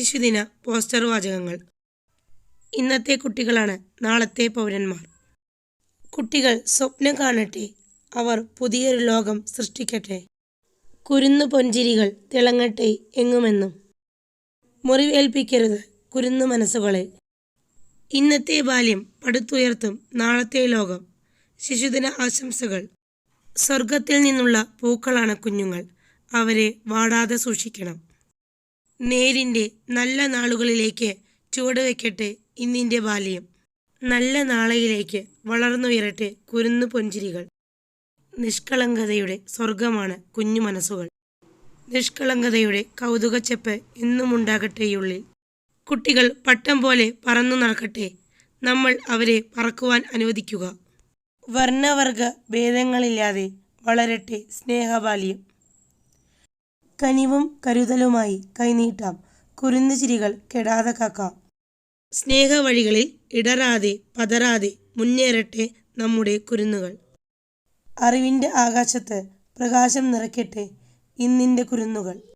ശിശുദിന poster വാചകങ്ങൾ. ഇന്നത്തെ കുട്ടികളാണ് നാളത്തെ പൗരന്മാർ. കുട്ടികൾ സ്വപ്നം കാണട്ടെ അവർ പുതിയൊരു ലോകം സൃഷ്ടിക്കട്ടെ. കുരുന്നു പൊഞ്ചിരികൾ തിളങ്ങട്ടെ എങ്ങുമെന്നും. മുറിവേൽപ്പിക്കരുത് കുരുന്നു മനസ്സുകളെ. ഇന്നത്തെ ബാല്യം പടുത്തുയർത്തും നാളത്തെ ലോകം. ശിശുദിന ആശംസകൾ. സ്വർഗത്തിൽ നിന്നുള്ള പൂക്കളാണ് കുഞ്ഞുങ്ങൾ. അവരെ വാടാതെ സൂക്ഷിക്കണം. നേരിന്റെ നല്ല നാളുകളിലേക്ക് ചുവടുവെക്കട്ടെ ഇന്നിന്റെ ബാല്യം. നല്ല നാളയിലേക്ക് വളർന്നുയരട്ടെ കുരുന്നു പൊഞ്ചിരികൾ. നിഷ്കളങ്കതയുടെ സ്വർഗമാണ് കുഞ്ഞു മനസ്സുകൾ. നിഷ്കളങ്കതയുടെ കൗതുകച്ചെപ്പ് എന്നും കുട്ടികൾ പട്ടം പോലെ പറന്നു നടക്കട്ടെ. നമ്മൾ അവരെ പറക്കുവാൻ അനുവദിക്കുക. വർണവർഗ ഭേദങ്ങളില്ലാതെ വളരട്ടെ സ്നേഹബാല്യം. കനിവും കരുതലുമായി കൈനീട്ടാം. കുരുന്നു ചിരികൾ കെടാതെ കാക്കാം. സ്നേഹവഴികളിൽ ഇടരാതെ പതരാതെ മുന്നേറട്ടെ നമ്മുടെ കുരുന്നുകൾ. അറിവിന്റെ ആകാശത്ത് പ്രകാശം നിറയ്ക്കട്ടെ ഇന്നിന്റെ കുരുന്നുകൾ.